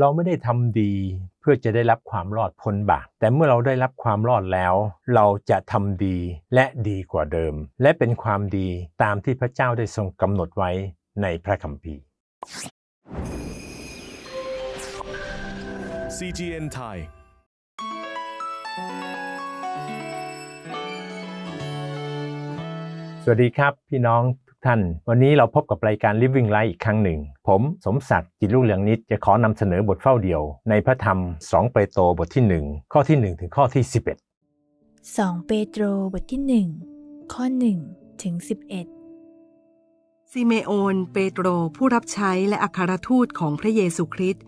เราไม่ได้ทำดีเพื่อจะได้รับความรอดพ้นบาปแต่เมื่อเราได้รับความรอดแล้ว เราจะทำดีและดีกว่าเดิม และเป็นความดีตามที่พระเจ้าได้ทรงกำหนดไว้ในพระคัมภีร์ CGN Thai สวัสดีครับ พี่น้อง ทุกท่าน วันนี้เราพบกับรายการ Living Life อีกครั้งหนึ่ง ผมสมศักดิ์จิตรุ่งเรืองนิดจะขอนำเสนอบทเฝ้าเดียว ในพระธรรม 2 เปโตรบทที่ 1 ข้อที่ 1 ถึงข้อที่ 11 2 เปโตรบทที่ 1 ข้อ 1 ถึง 11 ซิเมโอน เปโตรผู้รับใช้และอัครทูตของพระเยซูคริสต์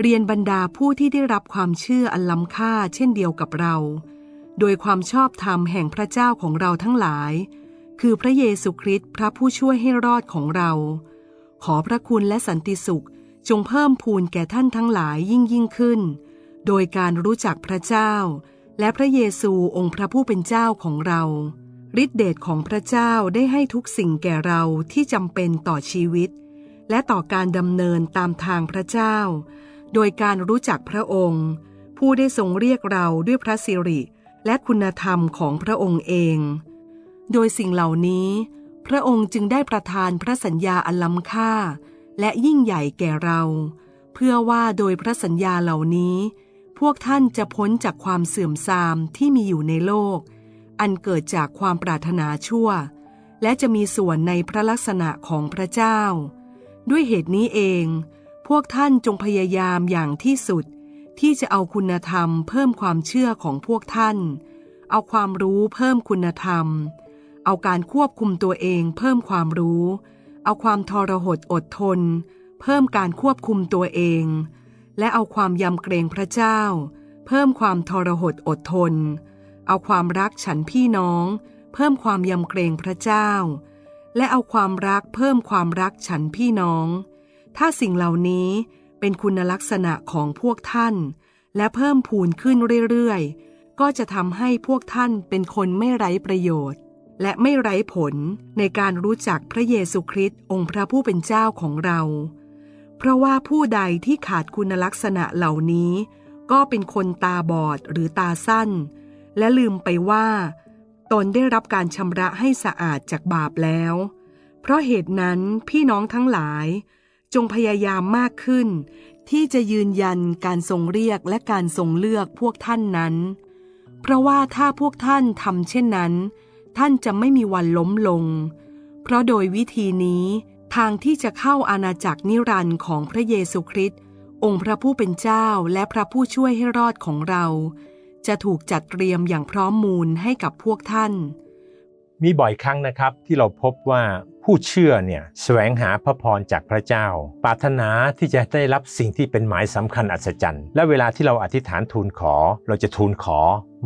เรียนบรรดาผู้ที่ได้รับความเชื่ออันล้ำค่าเช่นเดียวกับเรา โดยความชอบธรรมแห่งพระเจ้าของเราทั้งหลาย คือพระเยซูคริสต์พระผู้ช่วยให้รอดของเรา ขอพระคุณและสันติสุขจงเพิ่มพูนแก่ท่านทั้งหลายยิ่งยิ่งขึ้น โดยการรู้จักพระเจ้า และพระเยซูองค์พระผู้เป็นเจ้าของเราฤทธิเดชของพระเจ้าได้ให้ทุกสิ่งแก่เราที่จำเป็นต่อชีวิต และต่อการดำเนินตามทางพระเจ้า โดยการรู้จักพระองค์ ผู้ได้ทรงเรียกเราด้วยพระสิริและคุณธรรมของพระองค์เอง โดยสิ่งเหล่านี้ พระองค์จึงได้ประทานพระสัญญาอันล้ำค่า และยิ่งใหญ่แก่เรา เพื่อว่าโดยพระสัญญาเหล่านี้ พวกท่านจะพ้นจากความเสื่อมทรามที่มีอยู่ในโลก อันเกิดจากความปรารถนาชั่ว และจะมีส่วนในพระลักษณะของพระเจ้า ด้วยเหตุนี้เอง พวกท่านจงพยายามอย่างที่สุดที่จะเอาคุณธรรมเพิ่มความเชื่อของพวกท่าน เอาความรู้เพิ่มคุณธรรม เอาการควบคุมตัวเองเพิ่มความรู้ เอาความทรหดอดทน เพิ่มการควบคุมตัวเอง และเอาความยำเกรงพระเจ้า เพิ่มความทรหดอดทน เอาความรักฉันพี่น้อง เพิ่มความยำเกรงพระเจ้า และเอาความรักเพิ่มความรักฉันพี่น้อง ถ้าสิ่งเหล่านี้เป็นคุณลักษณะของพวกท่าน และเพิ่มพูนขึ้นเรื่อยๆ ก็จะทำให้พวกท่านเป็นคนไม่ไร้ประโยชน์ และไม่ไร้ผลในการรู้จักพระเยซูคริสต์องค์พระผู้เป็นเจ้าของเรา เพราะว่าผู้ใดที่ขาดคุณลักษณะเหล่านี้ ก็เป็นคนตาบอดหรือตาสั้น และลืมไปว่า ตนได้รับการชำระให้สะอาดจากบาปแล้ว เพราะเหตุนั้นพี่น้องทั้งหลาย จงพยายามมากขึ้น ที่จะยืนยันการทรงเรียกและการทรงเลือกพวกท่านนั้น เพราะว่าถ้าพวกท่านทำเช่นนั้น ท่านจะไม่มีวันล้มลง เพราะโดยวิธีนี้ทางที่จะเข้าอาณาจักรนิรันดร์ของพระเยซูคริสต์องค์พระผู้เป็นเจ้าและพระผู้ช่วยให้รอดของเรา จะถูกจัดเตรียมอย่างพร้อมมูลให้กับพวกท่าน มีบ่อยครั้งนะครับที่เราพบว่าผู้เชื่อเนี่ยแสวงหาพระพรจากพระเจ้า ปรารถนาที่จะได้รับสิ่งที่เป็นหมายสำคัญอัศจรรย์ และเวลาที่เราอธิษฐานทูลขอ เราจะทูลขอ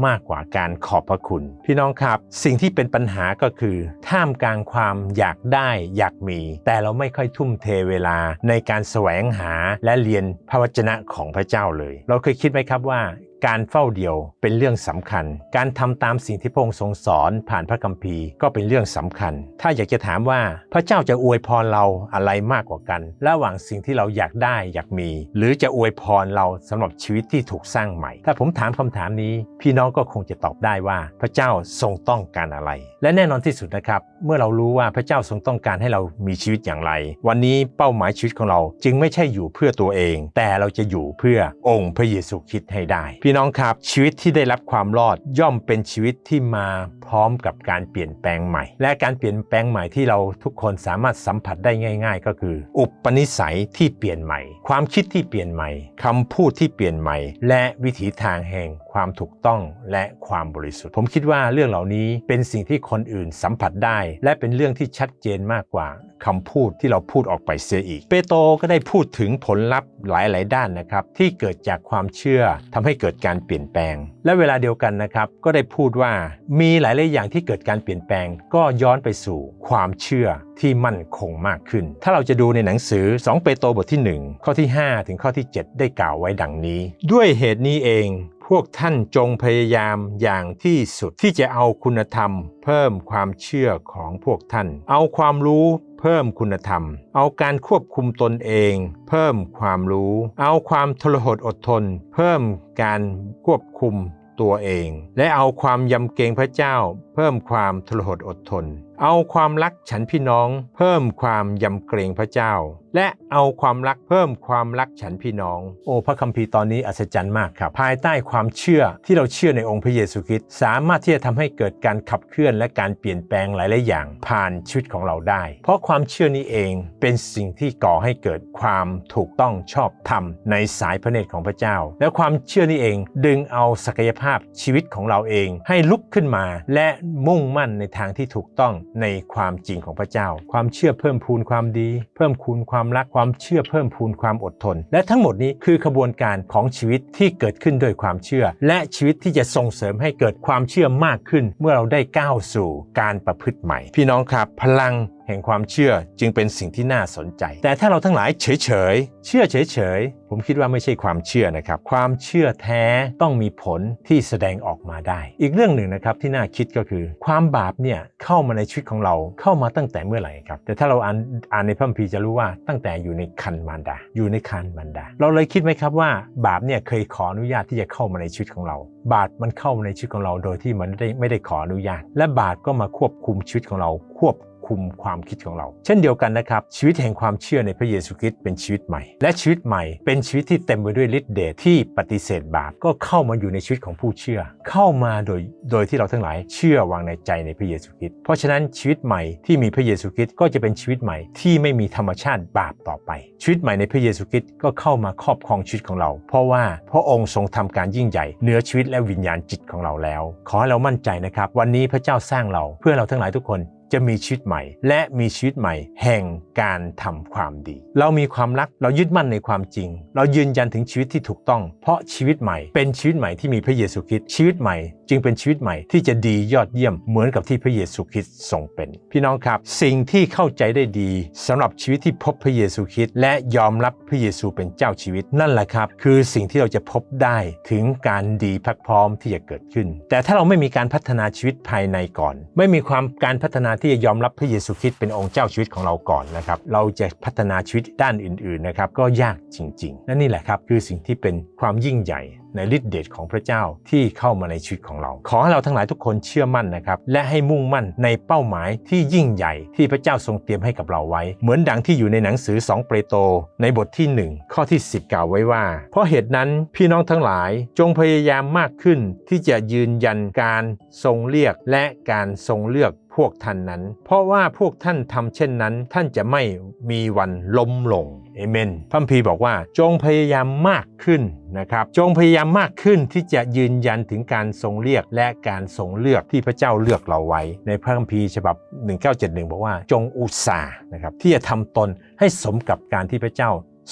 มากกว่าการขอบพระคุณ พี่น้องครับ สิ่งที่เป็นปัญหาก็คือ ท่ามกลางความอยากได้อยากมี แต่เราไม่ค่อยทุ่มเทเวลาในการแสวงหาและเรียนพระวจนะของพระเจ้าเลย เราเคยคิดไหมครับว่า การเฝ้าเดียวเป็นเรื่องสำคัญ การทำตามสิ่งที่พระองค์ทรงสอนผ่านพระคัมภีร์ก็เป็นเรื่องสำคัญ ถ้าอยากจะถามว่าพระเจ้าจะอวยพรเราอะไรมากกว่ากัน ระหว่างสิ่งที่เราอยากได้อยากมี หรือจะอวยพรเราสำหรับชีวิตที่ถูกสร้างใหม่ ถ้าผมถามคำถามนี้ พี่น้องก็คงจะตอบได้ว่าพระเจ้าทรงต้องการอะไร และแน่นอนที่สุดนะครับ เมื่อเรารู้ว่าพระเจ้าทรงต้องการให้เรามีชีวิตอย่างไร วันนี้เป้าหมายชีวิตของเราจึงไม่ใช่อยู่เพื่อตัวเอง แต่เราจะอยู่เพื่อองค์พระเยซูคริสต์ให้ได้พี่น้องครับ ชีวิตที่ได้รับความรอดย่อมเป็นชีวิตที่มาพร้อมกับการเปลี่ยนแปลงใหม่ และการเปลี่ยนแปลงใหม่ที่เราทุกคนสามารถสัมผัสได้ง่าย ๆ ก็คือ อุปนิสัยที่เปลี่ยนใหม่ ความคิดที่เปลี่ยนใหม่คำพูดที่เปลี่ยนใหม่ และวิถีทางแห่งความถูกต้องและความบริสุทธิ์ ผมคิดว่าเรื่องเหล่านี้เป็นสิ่งที่คนอื่นสัมผัสได้ และเป็นเรื่องที่ชัดเจนมากกว่าคำพูดที่เราพูดออกไปเสียอีก เปโตรก็ได้พูดถึงผลลัพธ์หลาย ๆ ด้านนะครับที่เกิดจากความเชื่อทำให้เกิดการเปลี่ยนแปลง และเวลาเดียวกันนะครับ ก็ได้พูดว่ามีหลายๆอย่างที่เกิดการเปลี่ยนแปลง ก็ย้อนไปสู่ความเชื่อที่มั่นคงมากขึ้น ถ้าเราจะดูในหนังสือ 2 เปโตรบทที่ 1 ข้อที่ 5 ถึงข้อที่ 7 ได้กล่าวไว้ดังนี้ ด้วยเหตุนี้เองพวกท่านจงพยายามอย่างที่สุดที่จะเอาคุณธรรม เพิ่มความเชื่อของพวกท่าน เอาความรู้ เพิ่มคุณธรรม เอาการควบคุมตนเอง เพิ่มความรู้ เอาความทรหดอดทน เพิ่มการควบคุมตัวเอง และเอาความยำเกรงพระเจ้า เพิ่มความทรหดอดทน เอาความรักฉันพี่น้อง เพิ่มความยำเกรงพระเจ้า และเอาความรักเพิ่มความรักฉันพี่น้อง โอ้พระคัมภีร์ตอนนี้อัศจรรย์มากครับ ภายใต้ความเชื่อที่เราเชื่อในองค์พระเยซูคริสต์สามารถที่จะทำให้เกิดการขับเคลื่อนและการเปลี่ยนแปลงหลายๆอย่าง ผ่านชีวิตของเราได้ เพราะความเชื่อนี้เองเป็นสิ่งที่ก่อให้เกิดความถูกต้องชอบธรรมในสายพระเนตรของพระเจ้า และความเชื่อนี้เองดึงเอาศักยภาพชีวิตของเราเองให้ลุกขึ้นมาและมุ่งมั่นในทางที่ถูกต้องในความจริงของพระเจ้า ความเชื่อเพิ่มพูนความดี เพิ่มคูณความรักความเชื่อเพิ่มพูนความอดทน และทั้งหมดนี้คือขบวนการของชีวิตที่เกิดขึ้นด้วยความเชื่อ และชีวิตที่จะส่งเสริมให้เกิดความเชื่อมากขึ้น เมื่อเราได้ก้าวสู่การประพฤติใหม่ พี่น้องครับ พลัง แห่งความเชื่อจึงเป็นสิ่งที่น่าสนใจ แต่ถ้าเราทั้งหลายเฉยเฉยๆเชื่อเฉยเฉยๆผมคิดว่าไม่ใช่ความเชื่อนะครับ ความเชื่อแท้ต้องมีผลที่แสดงออกมาได้ อีกเรื่องหนึ่งนะครับที่น่าคิดก็คือ ความบาปเนี่ยเข้ามาในชีวิตของเราเข้ามาตั้งแต่เมื่อไหร่ครับ แต่ถ้าเราอ่านอ่านในพระคัมภีร์จะรู้ว่าตั้งแต่อยู่ในคันมารดา อยู่ในคันมารดา เราเลยคิดไหมครับว่า บาปเนี่ยเคยขออนุญาตที่จะเข้ามาในชีวิตของเรา บาปมันเข้ามาในชีวิตของเราโดยที่มันไม่ได้ไม่ได้ขออนุญาต และบาปก็มาควบคุมชีวิตของเราควบ คุมความคิดของเรา เช่นเดียวกันนะครับ ชีวิตแห่งความเชื่อในพระเยซูคริสต์เป็นชีวิตใหม่ และชีวิตใหม่เป็นชีวิตที่เต็มไปด้วยฤทธิ์เดชที่ปฏิเสธบาปก็เข้ามาอยู่ในชีวิตของผู้เชื่อ เข้ามาโดยโดยที่เราทั้งหลายเชื่อวางในใจในพระเยซูคริสต์เพราะฉะนั้นชีวิตใหม่ที่มีพระเยซูคริสต์ก็จะเป็นชีวิตใหม่ที่ไม่มีธรรมชาติบาปต่อไป ชีวิตใหม่ในพระเยซูคริสต์ก็เข้ามาครอบครองชีวิตของเรา เพราะว่าพระองค์ทรงทำการยิ่งใหญ่เหนือชีวิตและวิญญาณจิตของเราแล้ว ขอให้เรามั่นใจนะครับ วันนี้พระเจ้าสร้างเราเพื่อเราทั้งหลายทุกคน จะมีชีวิตใหม่ และมีชีวิตใหม่ แห่งการทำความดี เรามีความรักเรายึดมั่นในความจริง เรายืนยันถึงชีวิตที่ถูกต้อง เพราะชีวิตใหม่เป็นชีวิตใหม่ที่มีพระเยซูคริสต์ชีวิตใหม่ จึงเป็นชีวิตใหม่ที่จะดียอดเยี่ยมเหมือนกับที่พระเยซูคริสต์ทรงเป็น พี่น้องครับ สิ่งที่เข้าใจได้ดีสำหรับชีวิตที่พบพระเยซูคริสต์และยอมรับพระเยซูเป็นเจ้าชีวิตนั่นแหละครับ คือสิ่งที่เราจะพบได้ถึงการดีพักพร้อมที่จะเกิดขึ้น แต่ถ้าเราไม่มีการพัฒนาชีวิตภายในก่อน ไม่มีความการพัฒนาที่จะยอมรับพระเยซูคริสต์เป็นองค์เจ้าชีวิตของเราก่อนนะครับ เราจะพัฒนาชีวิตด้านอื่นๆนะครับก็ยากจริง ๆ นั่นนี่แหละครับคือสิ่งที่เป็นความยิ่งใหญ่ ในฤทธิเดชของพระเจ้าที่เข้ามาในชีวิตของเรา ขอให้เราทั้งหลายทุกคนเชื่อมั่นนะครับ และให้มุ่งมั่นในเป้าหมายที่ยิ่งใหญ่ที่พระเจ้าทรงเตรียมให้กับเราไว้ เหมือนดังที่อยู่ในหนังสือ 2 เปโตรในบทที่ 1 ข้อที่ 10 กล่าวไว้ว่า เพราะเหตุนั้นพี่น้องทั้งหลายจงพยายามมากขึ้น ที่จะยืนยันการทรงเรียกและการทรงเลือกพวกท่านนั้น เพราะว่าพวกท่านทำเช่นนั้น ท่านจะไม่มีวันล้มลง เอเมนพระคัมภีบอกว่าจงพยายามมากขึ้นนะครับ จงพยายามมากขึ้นที่จะยืนยันถึงการทรงเรียกและการทรงเลือกที่พระเจ้าเลือกเราไว้ ในพระคัมภีร์ฉบับ 1971 บอกว่าจงอุตสาห์นะครับที่จะทำตนให้สมกับการที่พระเจ้า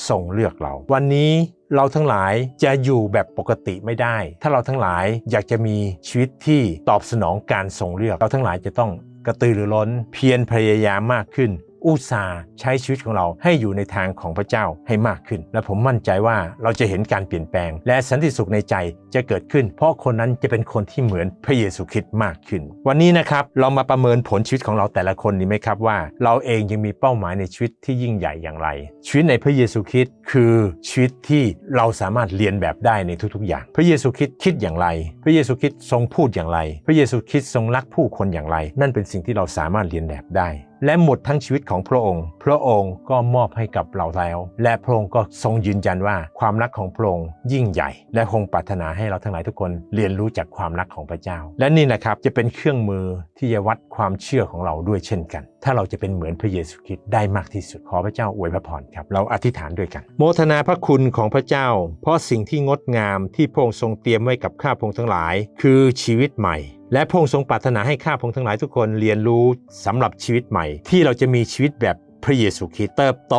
ทรงเลือกเรา วันนี้เราทั้งหลายจะอยู่แบบปกติไม่ได้ ถ้าเราทั้งหลายอยากจะมีชีวิตที่ตอบสนองการทรงเลือก เราทั้งหลายจะต้องกระตือรือร้น เพียรพยายามมากขึ้น อุตส่าห์ใช้ชีวิตของเราให้อยู่ในทางของพระเจ้าให้มากขึ้น และผมมั่นใจว่าเราจะเห็นการเปลี่ยนแปลง และสันติสุขในใจจะเกิดขึ้น เพราะคนนั้นจะเป็นคนที่เหมือนพระเยซูคริสต์มากขึ้น วันนี้นะครับเรามาประเมินผลชีวิตของเราแต่ละคนดีไหมครับว่า เราเองยังมีเป้าหมายในชีวิตที่ยิ่งใหญ่อย่างไร ชีวิตในพระเยซูคริสต์คือชีวิตที่เราสามารถเรียนแบบได้ในทุกๆ อย่าง พระเยซูคริสต์คิดอย่างไร พระเยซูคริสต์ทรงพูดอย่างไร พระเยซูคริสต์ทรงรักผู้คนอย่างไร นั่นเป็นสิ่งที่เราสามารถเรียนแบบได้ และหมดทั้งชีวิตของพระองค์ พระองค์ก็มอบให้กับเราแล้ว และพระองค์ก็ทรงยืนยันว่าความรักของพระองค์ยิ่งใหญ่ และคงปรารถนาให้เราทั้งหลายทุกคนเรียนรู้จากความรักของพระเจ้า และนี่นะครับจะเป็นเครื่องมือที่จะวัดความเชื่อของเราด้วยเช่นกัน ถ้าเราจะเป็นเหมือนพระเยซูคริสต์ได้มากที่สุดขอพระเจ้าอวยพระพรครับ เราอธิษฐานด้วยกัน โมทนาพระคุณของพระเจ้า เพราะสิ่งที่งดงามที่พระองค์ทรงเตรียมไว้กับข้าพระองค์ทั้งหลาย คือชีวิตใหม่ และพระองค์ทรงปรารถนาให้ข้าพงค์ทั้งหลายทุกคนเรียนรู้สำหรับชีวิตใหม่ ที่เราจะมีชีวิตแบบพระเยซูคริสต์เติบโต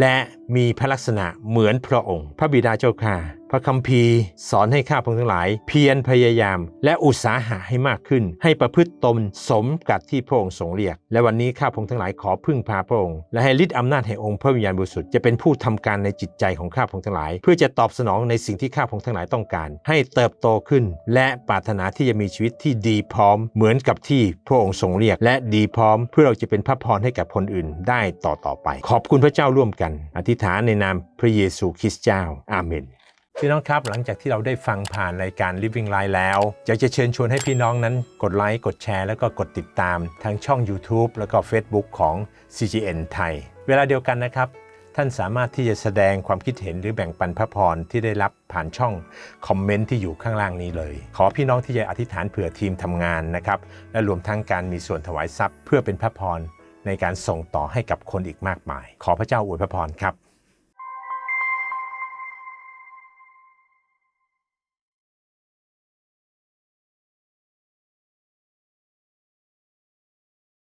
และมีพระลักษณะเหมือนพระองค์ พระบิดาเจ้าข้าพระคัมภีร์ สอนให้ข้าพงทั้งหลาย เพียรพยายาม และอุตสาหะให้มากขึ้น ให้ประพฤติตนสมกับที่พระองค์ทรงเรียก และวันนี้ข้าพงทั้งหลายขอพึ่งพาพระองค์และให้ฤทธิ์อำนาจแห่งองค์พระวิญญาณบริสุทธิ์จะเป็นผู้ทำการในจิตใจของข้าพงทั้งหลาย เพื่อจะตอบสนองในสิ่งที่ข้าพงทั้งหลายต้องการ ให้เติบโตขึ้น และปรารถนาที่จะมีชีวิตที่ดีพร้อม เหมือนกับที่พระองค์ทรงเรียก และดีพร้อม เพื่อเราจะเป็นพระพรให้กับคนอื่นได้ต่อต่อไป ขอบคุณพระเจ้าร่วมกันอธิษฐานในนามพระเยซูคริสต์เจ้า อาเมน พี่น้องครับหลังจากที่เราได้ฟังผ่านรายการ Living Life แล้วอยากจะเชิญชวนให้พี่น้องนั้นกดไลค์กดแชร์แล้วก็กดติดตามทางช่อง YouTube แล้วก็ Facebook ของ CGN ไทย เวลาเดียวกันนะครับ ท่านสามารถที่จะแสดงความคิดเห็นหรือแบ่งปันพระพรที่ได้รับผ่านช่องคอมเมนต์ที่อยู่ข้างล่างนี้เลย ขอพี่น้องที่จะอธิษฐานเผื่อทีมทำงานนะครับและรวมทั้งการมีส่วนถวายทรัพย์ เพื่อเป็นพระพรในการส่งต่อให้กับคนอีกมากมาย ขอพระเจ้าอวยพระพรครับ